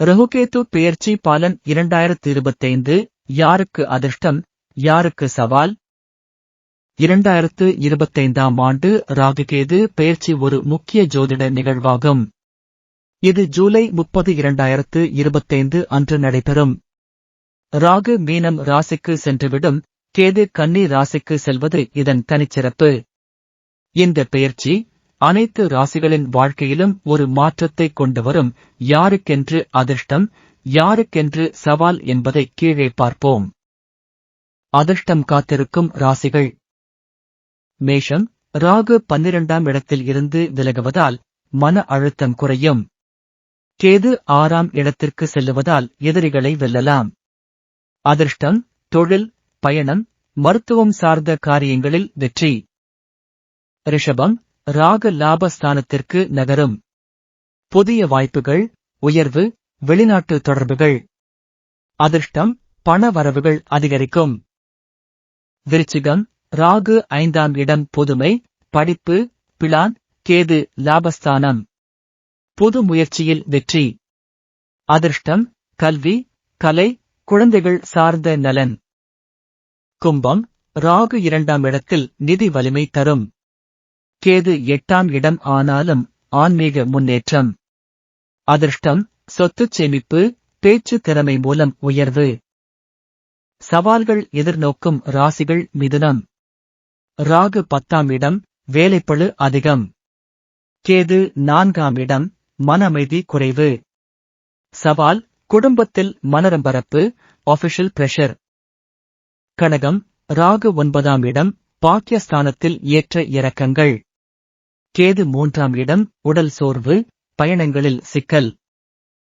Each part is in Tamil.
ரகுகேது பெயர்ச்சி பாலன் இரண்டாயிரத்து இருபத்தைந்து யாருக்கு அதிர்ஷ்டம்? யாருக்கு சவால்? இரண்டாயிரத்து இருபத்தைந்தாம் ஆண்டு ராகுகேது பெயர்ச்சி ஒரு முக்கிய ஜோதிட நிகழ்வாகும். இது ஜூலை முப்பது இரண்டாயிரத்து இருபத்தைந்து அன்று நடைபெறும். ராகு மீனம் ராசிக்கு சென்றுவிடும். கேது கன்னி ராசிக்கு செல்வது இதன் தனிச்சிறப்பு. இந்த பெயர்ச்சி அனைத்து ராசிகளின் வாழ்க்கையிலும் ஒரு மாற்றத்தை கொண்டு வரும் யாருக்கென்று அதிர்ஷ்டம் யாருக்கென்று சவால் என்பதை கீழே பார்ப்போம். அதிர்ஷ்டம் காத்திருக்கும் ராசிகள். மேஷம் ராகு பன்னிரண்டாம் இடத்தில் இருந்து விலகுவதால் மன அழுத்தம் குறையும். கேது ஆறாம் இடத்திற்கு செல்லுவதால் எதிரிகளை வெல்லலாம். அதிர்ஷ்டம் தொழில் பயணம் மருத்துவம் சார்ந்த காரியங்களில் வெற்றி. ரிஷபம் ராக லாபஸ்தானத்திற்கு நகரும். புதிய வாய்ப்புகள் உயர்வு வெளிநாட்டு தொடர்புகள். அதிர்ஷ்டம் பண வரவுகள் அதிகரிக்கும். விருச்சிகம் ராகு ஐந்தாம் இடம் புதுமை படிப்பு பிளான் கேது லாபஸ்தானம். புது முயற்சியில் வெற்றி. அதிர்ஷ்டம் கல்வி கலை குழந்தைகள் சார்ந்த நலன். கும்பம் ராகு இரண்டாம் இடத்தில் நிதி வலிமை தரும். கேது எட்டாம் இடம் ஆனாலும் ஆன்மீக முன்னேற்றம். அதிர்ஷ்டம் சொத்து சேமிப்பு பேச்சு திறமை மூலம் உயர்வு. சவால்கள் எதிர்நோக்கும் ராசிகள் மிதுனம். ராகு பத்தாம் இடம் வேலைப்பழு அதிகம். கேது நான்காம் இடம் மன அமைதி குறைவு. சவால் குடும்பத்தில் மனரம்பரப்பு ஆபிஷியல் பிரஷர் கனகம் ராகு ஒன்பதாம் இடம் பாக்கியஸ்தானத்தில் ஏற்ற இறக்கங்கள். கேது மூன்றாம் இடம் உடல் சோர்வு பயணங்களில் சிக்கல்.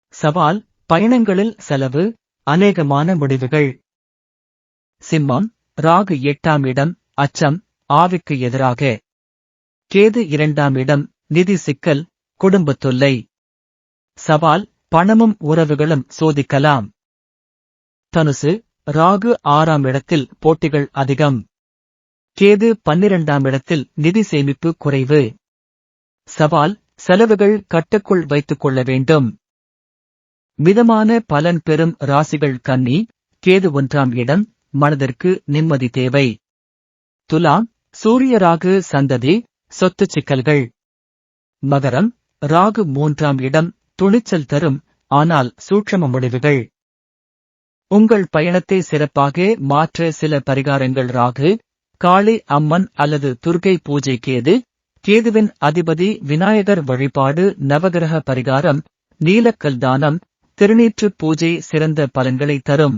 சவால் பயணங்களில் செலவு அநேகமான முடிவுகள். சிம்மம் ராகு எட்டாம் இடம் அச்சம் ஆவிக்கு எதிராக. கேது இரண்டாம் இடம் நிதி சிக்கல் குடும்பத் தொல்லை. சவால் பணமும் உறவுகளும் சோதிக்கலாம். தனுசு ராகு ஆறாம் இடத்தில் போட்டிகள் அதிகம். கேது பன்னிரண்டாம் இடத்தில் நிதி சேமிப்பு குறைவு. சவால் செலவுகள் கட்டுக்குள் வைத்துக் கொள்ள வேண்டும். மிதமான பலன் பெறும் ராசிகள் கன்னி கேது ஒன்றாம் இடம் மனதிற்கு நிம்மதி தேவை. துலாம் சூரிய ராகு சந்ததி சொத்து சிக்கல்கள். மகரம் ராகு மூன்றாம் இடம் துணிச்சல் தரும் ஆனால் சூட்சம முடிவுகள். உங்கள் பயணத்தை சிறப்பாக மாற்ற சில பரிகாரங்கள் ராகு காளி அம்மன் அல்லது துர்கை பூஜை கேது கேதுவின் அதிபதி விநாயகர் வழிபாடு நவகிரக பரிகாரம் நீலக்கல் தானம் திருநீற்று பூஜை சிறந்த பலன்களை தரும்.